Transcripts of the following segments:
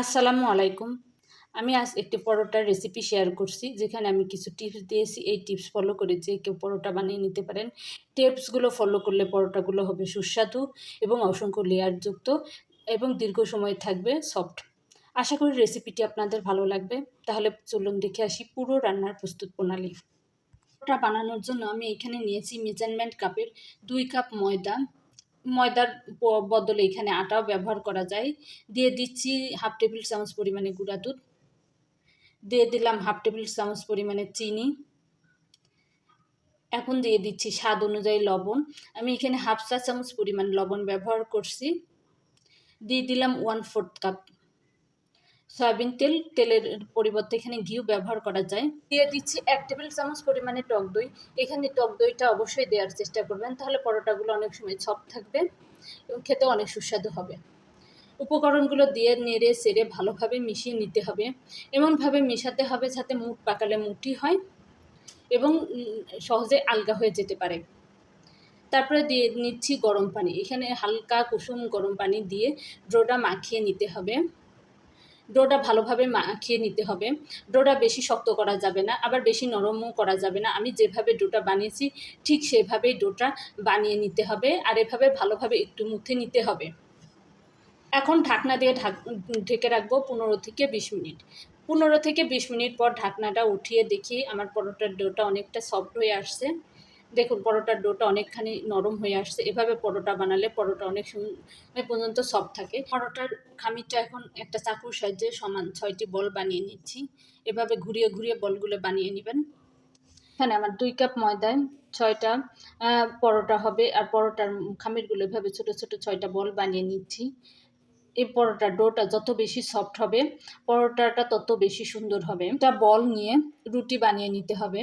আসসালামু আলাইকুম। আমি আজ একটি পরোটার রেসিপি শেয়ার করছি, যেখানে আমি কিছু টিপস দিয়েছি। এই টিপস ফলো করে যে কেউ পরোটা বানিয়ে নিতে পারেন টিপসগুলো ফলো করলে পরোটাগুলো হবে সুস্বাদু এবং অসংখ্য লেয়ারযুক্ত এবং দীর্ঘ সময় থাকবে সফট আশা করি রেসিপিটি আপনাদের ভালো লাগবে। তাহলে চলুন দেখে আসি পুরো রান্নার প্রস্তুত প্রণালী। পরোটা বানানোর জন্য আমি এখানে নিয়েছি মেজারমেন্ট কাপের দুই কাপ ময়দা ময়দার বদলে এখানে আটাও ব্যবহার করা যায়। দিয়ে দিচ্ছি হাফ টেবিল চামচ পরিমাণে গুঁড়া দুধ। দিয়ে দিলাম হাফ টেবিল চামচ পরিমাণে চিনি। এখন দিয়ে দিচ্ছি স্বাদ অনুযায়ী লবণ। আমি এখানে হাফ চা চামচ পরিমাণ লবণ ব্যবহার করছি। দিয়ে দিলাম ওয়ান ফোর্থ কাপ সয়াবিন তেল, তেলের পরিবর্তে এখানে ঘিউ ব্যবহার করা যায়। দিয়ে দিচ্ছি এক টেবিল চামচ পরিমাণে টক দই। এখানে টক দইটা অবশ্যই দেওয়ার চেষ্টা করবেন, তাহলে পরোটাগুলো অনেক সময় ছপ থাকবে এবং খেতে অনেক সুস্বাদু হবে। উপকরণগুলো দিয়ে নেড়ে সেড়ে ভালোভাবে মিশিয়ে নিতে হবে। এমনভাবে মেশাতে হবে যাতে মুখ পাকালে মুঠি হয় এবং সহজে আলগা হয়ে যেতে পারে। তারপরে দিয়ে নিচ্ছি গরম পানি। এখানে হালকা কুসুম গরম পানি দিয়ে ড্রোটা মাখিয়ে নিতে হবে। ডোটা ভালোভাবে মাখিয়ে নিতে হবে। ডোটা বেশি শক্ত করা যাবে না, আবার বেশি নরমও করা যাবে না। আমি যেভাবে ডোটা বানিয়েছি, ঠিক সেভাবেই ডোটা বানিয়ে নিতে হবে আর এভাবে ভালোভাবে একটু মুথে নিতে হবে। এখন ঢাকনা দিয়ে ঢাক, ঢেকে রাখব পনেরো থেকে বিশ মিনিট। পনেরো থেকে বিশ মিনিট পর ঢাকনাটা উঠিয়ে দেখি আমার পরোটার ডোটা অনেকটা সফট হয়ে আসছে। দেখুন, পরোটার ডোটা অনেকখানি নরম হয়ে আসছে। এভাবে পরোটা বানালে পরোটা অনেক সময় পর্যন্ত সফট থাকে। পরোটার খামিরটা এখন একটা চাকুর সাহায্যে সমান ছয়টি বল বানিয়ে নিচ্ছি। এভাবে ঘুরিয়ে ঘুরিয়ে বলগুলো বানিয়ে নেবেন। এখানে আমার দুই কাপ ময়দায় ছয়টা পরোটা হবে। আর পরোটার খামিরগুলো এভাবে ছোটো ছোটো ছয়টা বল বানিয়ে নিচ্ছি। এই পরোটার ডোটা যত বেশি সফট হবে, পরোটাটা তত বেশি সুন্দর হবে। একটা বল নিয়ে রুটি বানিয়ে নিতে হবে।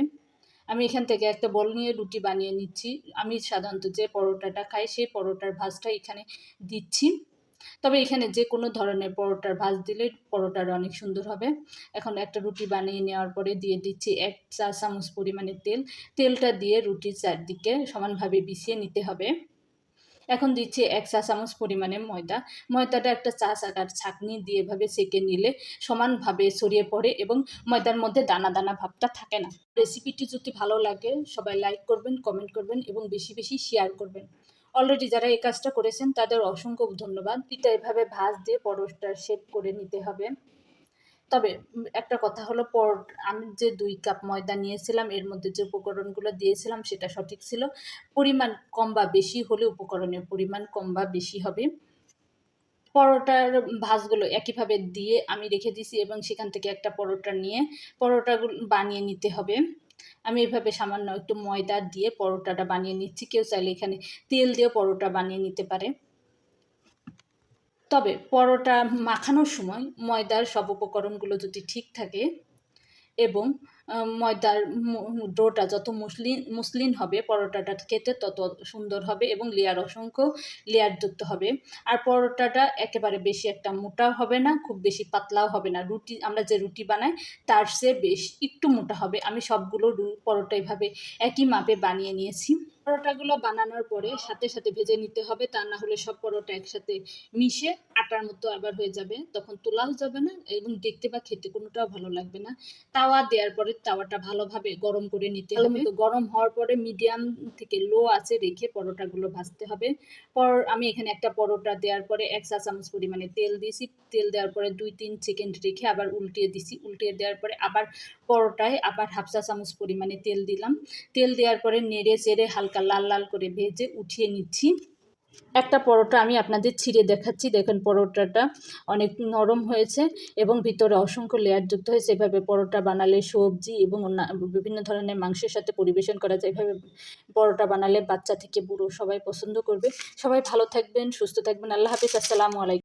আমি এখান থেকে একটা বল নিয়ে রুটি বানিয়ে নিচ্ছি। আমি সাধারণত যে পরোটাটা খাই, সেই পরোটার ভাজটা এখানে দিচ্ছি। তবে এখানে যে কোনো ধরনের পরোটার ভাজ দিলে পরোটার অনেক সুন্দর হবে। এখন একটা রুটি বানিয়ে নেওয়ার পরে দিয়ে দিচ্ছি এক চা চামচ পরিমাণে তেল। তেলটা দিয়ে রুটির চারদিকে সমানভাবে বিছিয়ে নিতে হবে। এখন দিচ্ছি এক চা চামচ পরিমাণে ময়দা। ময়দাটা একটা চা চাকার ছাঁকনি দিয়ে এভাবে সেঁকে নিলে সমানভাবে ছড়িয়ে পড়ে এবং ময়দার মধ্যে দানা দানা ভাবটা থাকে না। রেসিপিটি যদি ভালো লাগে, সবাই লাইক করবেন, কমেন্ট করবেন এবং বেশি বেশি শেয়ার করবেন। অলরেডি যারা এই কাজটা করেছেন, তাদের অসংখ্য ধন্যবাদ। পিঠা এভাবে ভাজ দিয়ে পরশটা শেপ করে নিতে হবে। তবে একটা কথা হলো পর আমি যে দুই কাপ ময়দা নিয়েছিলাম, এর মধ্যে যে উপকরণগুলো দিয়েছিলাম সেটা সঠিক ছিল। পরিমাণ কম বা বেশি হলে উপকরণের পরিমাণ কম বা বেশি হবে। পরোটার ভাজগুলো একইভাবে দিয়ে আমি রেখে দিছি এবং সেখান থেকে একটা পরোটা নিয়ে পরোটাগুলো বানিয়ে নিতে হবে। আমি এভাবে সামান্য একটু ময়দা দিয়ে পরোটাটা বানিয়ে নিচ্ছি। কেউ চাইলে এখানে তেল দিয়ে পরোটা বানিয়ে নিতে পারে। তবে পরোটা মাখানোর সময় ময়দার সব উপকরণগুলো যদি ঠিক থাকে এবং ময়দার ডোটা যত মসলিন মসলিন হবে, পরোটাটা খেতে তত সুন্দর হবে এবং লেয়ার অসংখ্য লেয়ারযুক্ত হবে। আর পরোটাটা একেবারে বেশি একটা মোটা হবে না, খুব বেশি পাতলাও হবে না। রুটি, আমরা যে রুটি বানাই, তার সে বেশ একটু মোটা হবে। আমি সবগুলো পরোটা এভাবে একই মাপে বানিয়ে নিয়েছি। পরোটাগুলো বানানোর পরে সাথে সাথে ভেজে নিতে হবে। তা না হলে সব পরোটা একসাথে মিশে আটার মতো আবার হয়ে যাবে। তখন তোলাও যাবে না এবং দেখতে বা খেতে কোনোটাও ভালো লাগবে না। তাওয়া দেওয়ার পরে তাওয়াটা ভালোভাবে গরম করে নিতে হবে। তো গরম হওয়ার পরে মিডিয়াম থেকে লো আছে রেখে পরোটাগুলো ভাজতে হবে। পর আমি এখানে একটা পরোটা দেওয়ার পরে এক চা চামচ পরিমাণে তেল দিয়েছি। তেল দেওয়ার পরে দুই তিন সেকেন্ড রেখে আবার উল্টিয়ে দিছি। উল্টিয়ে দেওয়ার পরে আবার পরোটায় আবার হাফ চা চামচ পরিমাণে তেল দিলাম। তেল দেওয়ার পরে নেড়ে চেড়ে হালকা লাল লাল করে ভেজে উঠিয়ে নিচ্ছি। একটা পরোটা আমি আপনাদের ছিঁড়ে দেখাচ্ছি। দেখেন পরোটাটা অনেক নরম হয়েছে এবং ভিতরে অসংখ্য লেয়ার যুক্ত হয়েছে। এভাবে পরোটা বানালে সবজি এবং বিভিন্ন ধরনের মাংসের সাথে পরিবেশন করা যায়। এভাবে পরোটা বানালে বাচ্চা থেকে বুড়ো সবাই পছন্দ করবে। সবাই ভালো থাকবেন, সুস্থ থাকবেন। আল্লাহ হাফিজ। আসসালামু আলাইকুম।